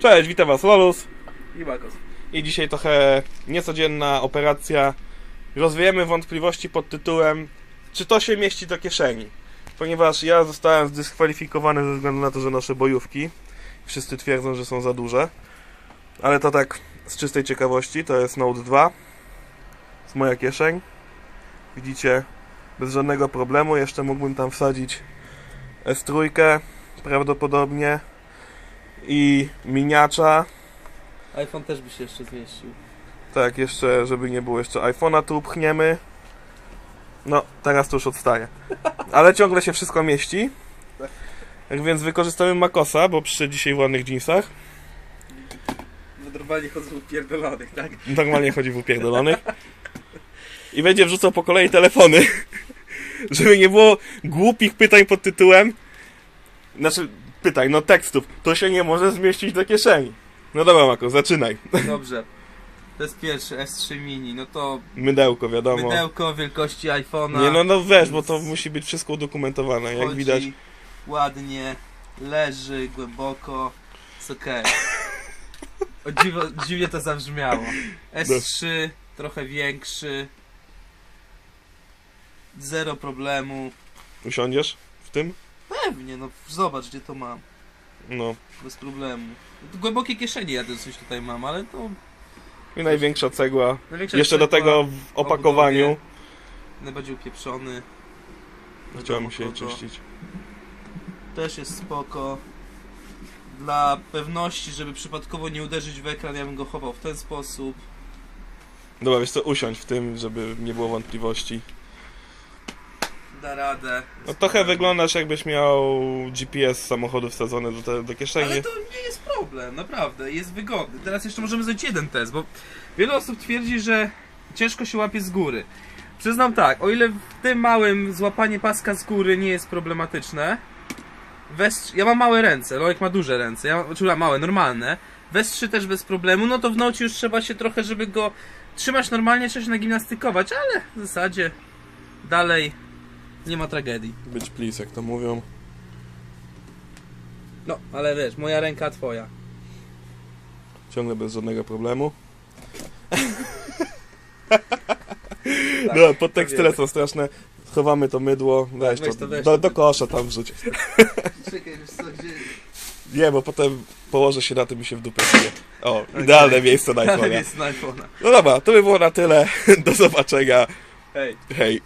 Cześć, witam was Lolus I Bakos. i dzisiaj trochę niecodzienna operacja. Rozwiejemy wątpliwości pod tytułem czy to się mieści do kieszeni? Ponieważ ja zostałem zdyskwalifikowany ze względu na to, że noszę bojówki. Wszyscy twierdzą, że są za duże. Ale to tak z czystej ciekawości, to jest Note 2. Z moja kieszeń. Widzicie, bez żadnego problemu. Jeszcze mógłbym tam wsadzić S3 prawdopodobnie i miniacza. iPhone też by się jeszcze zmieścił. Tak, jeszcze, żeby nie było jeszcze iPhone'a, tu upchniemy. No, teraz to już odstaje. Ale ciągle się wszystko mieści. Tak więc wykorzystamy Makosa, bo przyszedł dzisiaj w ładnych jeansach. Normalnie chodzą upierdolonych, tak? Normalnie chodzi w upierdolonych. I będzie wrzucał po kolei telefony. Żeby nie było głupich pytań pod tytułem. Znaczy, pytań, no tekstów. To się nie może zmieścić do kieszeni. No dobra, Makos, zaczynaj. Dobrze. To jest pierwszy S3 Mini, no to Mydełko, wiadomo. mydełko wielkości iPhone'a. Nie no, no weź, bo to musi być wszystko udokumentowane, jak Chodzi widać. ładnie, leży głęboko, jest okej. O dziwo, dziwnie to zabrzmiało. S3, trochę większy. Zero problemu. Usiądziesz w tym? Pewnie, no zobacz gdzie to mam. No. Bez problemu. Głębokie kieszenie ja coś tutaj mam, ale to... I największa cegła. największa Jeszcze do cegła, tego w opakowaniu. Najbardziej upieprzony. Chciałem się czyścić. Też jest spoko. Dla pewności, żeby przypadkowo nie uderzyć w ekran, ja bym go chował w ten sposób. Dobra, wiesz co, usiądź w tym, żeby nie było wątpliwości. Da radę. No trochę wyglądasz jakbyś miał GPS samochodu wsadzony do, te, do kieszeni. Ale to nie jest problem, naprawdę, jest wygodny. Teraz jeszcze możemy zrobić jeden test, bo wiele osób twierdzi, że ciężko się łapie z góry. Przyznam tak, o ile w tym małym złapanie paska z góry nie jest problematyczne, ja mam małe ręce, Lolek ma duże ręce, ja mam, znaczy małe, normalne, wes 3 też bez problemu, no to w nocie już trzeba się trochę, żeby go trzymać normalnie, trzeba się nagimnastykować, ale w zasadzie dalej nie ma tragedii. Być please, jak to mówią. No, ale wiesz, moja ręka, twoja. Ciągle bez żadnego problemu. Tak, no, podteksty wiem. lecą straszne. Schowamy to mydło. Weź weź to, to, weź do, do kosza tam wrzuć. Czekaj, wiesz co, gdzie... Nie, bo potem położę się na tym i się w dupę bije. O, idealne miejsce na iPhone'a. No dobra, to by było na tyle. Do zobaczenia. Hej. Hej.